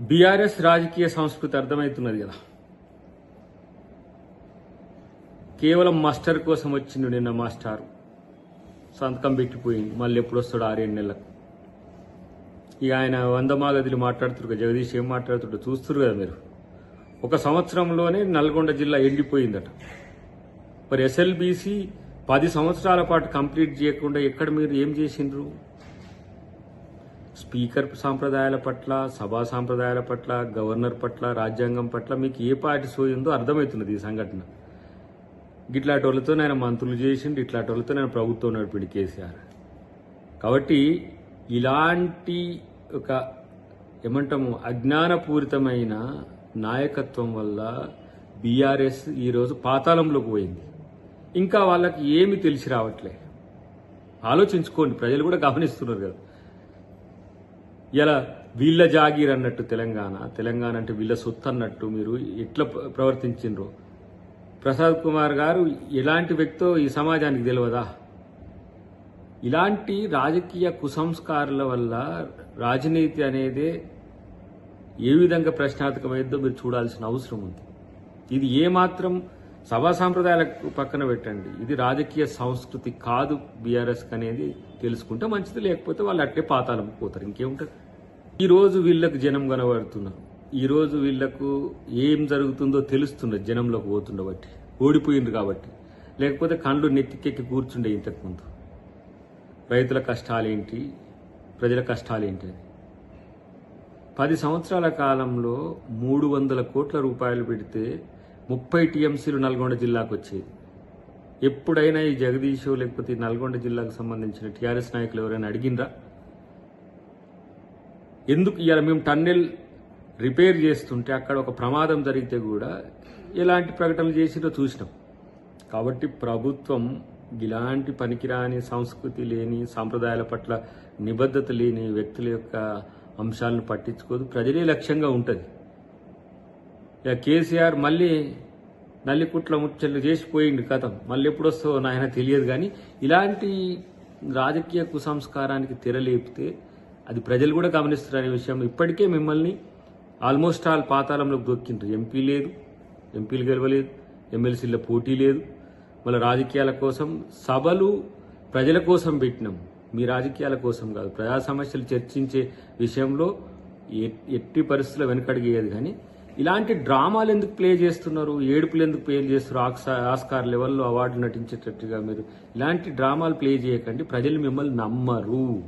BRS రాజకీయ సంస్కృతి అర్థమవుతున్నది కదా. కేవలం మాస్టర్ కోసం వచ్చిండు నిన్న మాస్టర్. సంతకం పెట్టిపోయింది మళ్ళీ ఎప్పుడు వస్తాడు ఆరేడు నెలలకు. ఇక ఆయన వంద మాగదిలు మాట్లాడుతున్నారు జగదీష్ ఏం మాట్లాడుతుడు చూస్తురు కదా మీరు. ఒక సంవత్సరంలోనే నల్గొండ జిల్లా ఎండిపోయిందట. మరి ఎస్ఎల్బీసీ పది సంవత్సరాల పాటు కంప్లీట్ చేయకుండా ఎక్కడ మీరు ఏం చేసిండ్రు? స్పీకర్ సాంప్రదాయాల పట్ల సభా సాంప్రదాయాల పట్ల గవర్నర్ పట్ల రాజ్యాంగం పట్ల మీకు ఏ పార్టీ సోయిందో అర్థమవుతున్నది ఈ సంఘటన. గిట్లాంటి వాళ్ళతో నేను మంత్రులు చేసిండు ఇట్లాంటి వాళ్ళతో నేను ప్రభుత్వం నడిపిండు కేసీఆర్. కాబట్టి ఇలాంటి ఒక ఏమంటాము అజ్ఞానపూరితమైన నాయకత్వం వల్ల బీఆర్ఎస్ ఈరోజు పాతాళంలోకి పోయింది. ఇంకా వాళ్ళకి ఏమి తెలిసి రావట్లే. ఆలోచించుకోండి ప్రజలు కూడా గమనిస్తున్నారు కదా. ఇలా వీళ్ళ జాగీర్ అన్నట్టు తెలంగాణ తెలంగాణ అంటే వీళ్ళ సొత్తు అన్నట్టు మీరు ఎట్లా ప్ర- ప్రవర్తించిండ్రు? ప్రసాద్ కుమార్ గారు ఎలాంటి వ్యక్తో ఈ సమాజానికి తెలియదా ఇలాంటి రాజకీయ కుసంస్కారాల వల్ల రాజనీతి అనేది ఏ విధంగా ప్రశ్నార్థకమైందో మీరు చూడాల్సిన అవసరం ఉంది. ఇది ఏమాత్రం సభా సాంప్రదాయాలకు పక్కన పెట్టండి. ఇది రాజకీయ సంస్కృతి కాదు బీఆర్ఎస్ అనేది తెలుసుకుంటే మంచిది లేకపోతే వాళ్ళు అట్టే పాతాలకు పోతారు. ఇంకేముంటుంది? ఈరోజు వీళ్ళకు జనం కనబడుతున్నారు. ఈరోజు వీళ్ళకు ఏం జరుగుతుందో తెలుస్తున్నది జనంలోకి పోతుండబట్టి ఓడిపోయింది కాబట్టి. లేకపోతే కండ్లు నెత్తికెక్కి కూర్చుండే ఇంతకుముందు రైతుల కష్టాలేంటి? ప్రజల కష్టాలేంటి అని. పది సంవత్సరాల కాలంలో మూడు వందల కోట్ల రూపాయలు పెడితే ముప్పై టీఎంసీలు నల్గొండ జిల్లాకు వచ్చేది. ఎప్పుడైనా ఈ జగదీష్ లేకపోతే ఈ నల్గొండ జిల్లాకు సంబంధించిన టీఆర్ఎస్ నాయకులు ఎవరైనా అడిగినరా ఎందుకు ఇవాళ మేము టన్నెల్ రిపేర్ చేస్తుంటే అక్కడ ఒక ప్రమాదం జరిగితే కూడా ఎలాంటి ప్రకటనలు చేసిరో చూసినాం. కాబట్టి ప్రభుత్వం ఇలాంటి పనికిరాని సంస్కృతి లేని సాంప్రదాయాల పట్ల నిబద్ధత లేని వ్యక్తుల యొక్క అంశాలను పట్టించుకోదు. ప్రజలే లక్ష్యంగా ఉంటుంది. ఇక కేసీఆర్ మళ్ళీ నల్లికుట్ల ముచ్చట్లు చేసిపోయింది కథం. మళ్ళీ ఎప్పుడు వస్తావో నాయన తెలియదు కానీ ఇలాంటి రాజకీయ కుసంస్కారానికి తెరలేపితే అది ప్రజలు కూడా గమనిస్తారనే విషయం. ఇప్పటికే మిమ్మల్ని ఆల్మోస్ట్ ఆల్ పాతాళంలోకి దొక్కిండ్రు. ఎంపీ లేదు ఎంపీలు గెలవలేదు ఎమ్మెల్సీల పోటీ లేదు. మళ్ళీ రాజకీయాల కోసం సభలు ప్రజల కోసం పెట్టినాం. మీ రాజకీయాల కోసం కాదు. ప్రజా సమస్యలు చర్చించే విషయంలో ఎ- ఎట్టి పరిస్థితుల్లో వెనకడిగేది కానీ ఇలాంటి డ్రామాలు ఎందుకు ప్లే చేస్తున్నారు? ఏడుపులు ఎందుకు ప్లే చేస్తున్నారు? ఆస్కార్ లెవెల్లో అవార్డు నటించేటట్టుగా మీరు ఇలాంటి డ్రామాలు ప్లే చేయకండి. ప్రజలు మిమ్మల్ని నమ్మరు.